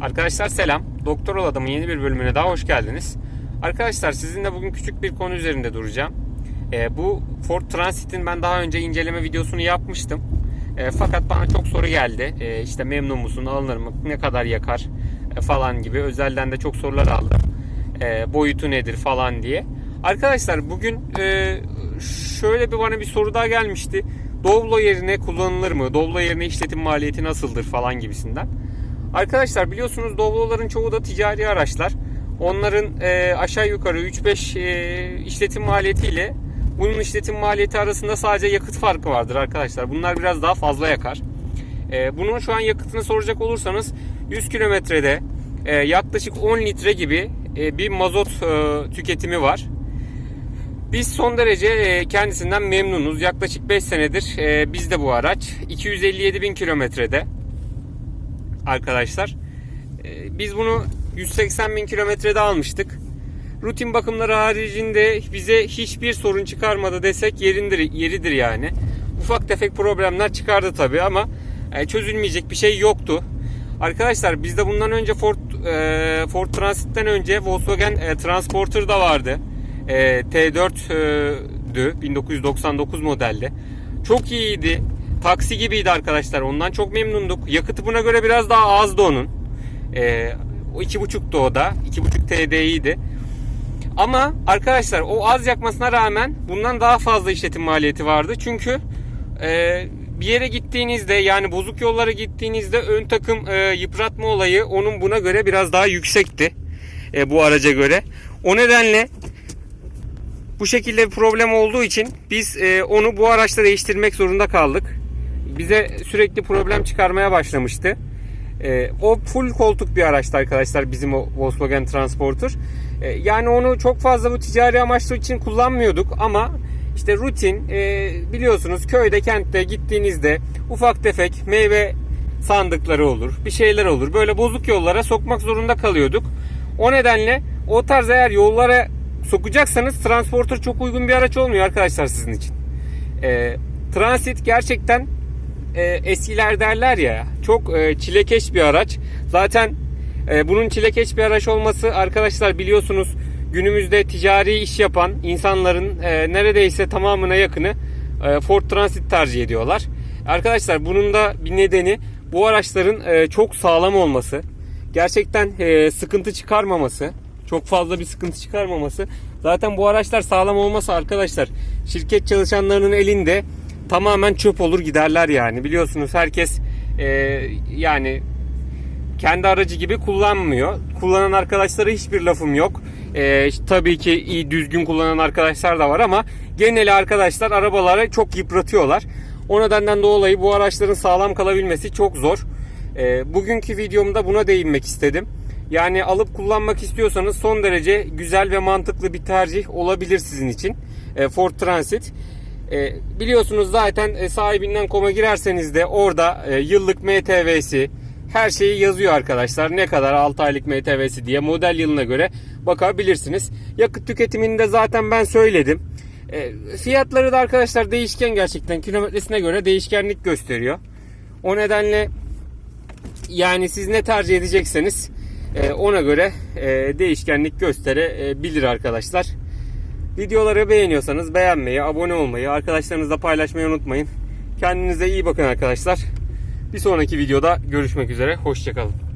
Arkadaşlar selam. Doktor Ol Adam'ın yeni bir bölümüne daha hoş geldiniz. Arkadaşlar sizinle bugün küçük bir konu üzerinde duracağım. Ee, bu Ford Transit'in ben daha önce inceleme videosunu yapmıştım. Ee, fakat bana çok soru geldi. Ee, işte memnun musun, alınır mı, ne kadar yakar e, falan gibi. Özelden de çok sorular aldım. Ee, boyutu nedir falan diye. Arkadaşlar bugün e, şöyle bir bana bir soru daha gelmişti. Doblo yerine kullanılır mı? Doblo yerine işletim maliyeti nasıldır falan gibisinden. Arkadaşlar biliyorsunuz Doblo'ların çoğu da ticari araçlar. Onların e, aşağı yukarı 3-5 e, işletim maliyetiyle bunun işletim maliyeti arasında sadece yakıt farkı vardır arkadaşlar. Bunlar biraz daha fazla yakar. E, bunun şu an yakıtını soracak olursanız 100 kilometrede e, yaklaşık 10 litre gibi e, bir mazot e, tüketimi var. Biz son derece e, kendisinden memnunuz. Yaklaşık 5 senedir e, bizde bu araç. 257 bin kilometrede arkadaşlar. E, Biz bunu 180 bin kilometrede almıştık. Rutin bakımları haricinde bize hiçbir sorun çıkarmadı desek yerindir, yeridir yani. Ufak tefek problemler çıkardı tabii ama e, çözülmeyecek bir şey yoktu. Arkadaşlar bizde bundan önce Ford e, Ford Transit'ten önce Volkswagen e, Transporter da vardı. E, T4'dü 1999 modelde. Çok iyiydi. Taksi gibiydi arkadaşlar. Ondan çok memnunduk. Yakıtı buna göre biraz daha azdı onun. E, o 2.5'tu o da. 2.5 TDI'ydi. Ama arkadaşlar o az yakmasına rağmen bundan daha fazla işletim maliyeti vardı. Çünkü e, bir yere gittiğinizde yani bozuk yollara gittiğinizde ön takım e, yıpratma olayı onun buna göre biraz daha yüksekti. E, bu araca göre. O nedenle bu şekilde bir problem olduğu için biz e, onu bu araçta değiştirmek zorunda kaldık. Bize sürekli problem çıkarmaya başlamıştı. E, o full koltuk bir araçtı arkadaşlar bizim o Volkswagen Transporter. E, yani onu çok fazla bu ticari amaçlı için kullanmıyorduk ama işte rutin e, biliyorsunuz köyde kentte gittiğinizde ufak tefek meyve sandıkları olur bir şeyler olur böyle bozuk yollara sokmak zorunda kalıyorduk. O nedenle o tarz eğer yollara sokacaksanız Transporter çok uygun bir araç olmuyor arkadaşlar sizin için. E, Transit gerçekten e, eskiler derler ya çok e, çilekeş bir araç. Zaten e, bunun çilekeş bir araç olması arkadaşlar biliyorsunuz günümüzde ticari iş yapan insanların e, neredeyse tamamına yakını e, Ford Transit tercih ediyorlar. Arkadaşlar bunun da bir nedeni bu araçların e, çok sağlam olması. Gerçekten e, sıkıntı çıkarmaması. Çok fazla bir sıkıntı çıkarmaması. Zaten bu araçlar sağlam olmasa arkadaşlar şirket çalışanlarının elinde tamamen çöp olur giderler yani. Biliyorsunuz herkes e, yani kendi aracı gibi kullanmıyor. Kullanan arkadaşlara hiçbir lafım yok. E, tabii ki iyi düzgün kullanan arkadaşlar da var ama geneli arkadaşlar arabaları çok yıpratıyorlar. O nedenden dolayı bu araçların sağlam kalabilmesi çok zor. E, bugünkü videomda buna değinmek istedim. Yani alıp kullanmak istiyorsanız son derece güzel ve mantıklı bir tercih olabilir sizin için. E, Ford Transit. E, biliyorsunuz zaten e, sahibinden koma girerseniz de orada e, yıllık MTV'si her şeyi yazıyor arkadaşlar. Ne kadar 6 aylık MTV'si diye model yılına göre bakabilirsiniz. Yakıt tüketimini de zaten ben söyledim. E, fiyatları da arkadaşlar değişken gerçekten kilometresine göre değişkenlik gösteriyor. O nedenle yani siz ne tercih edecekseniz e, ona göre e, değişkenlik gösterebilir arkadaşlar. Videoları beğeniyorsanız beğenmeyi, abone olmayı, arkadaşlarınızla paylaşmayı unutmayın. Kendinize iyi bakın arkadaşlar. Bir sonraki videoda görüşmek üzere. Hoşçakalın.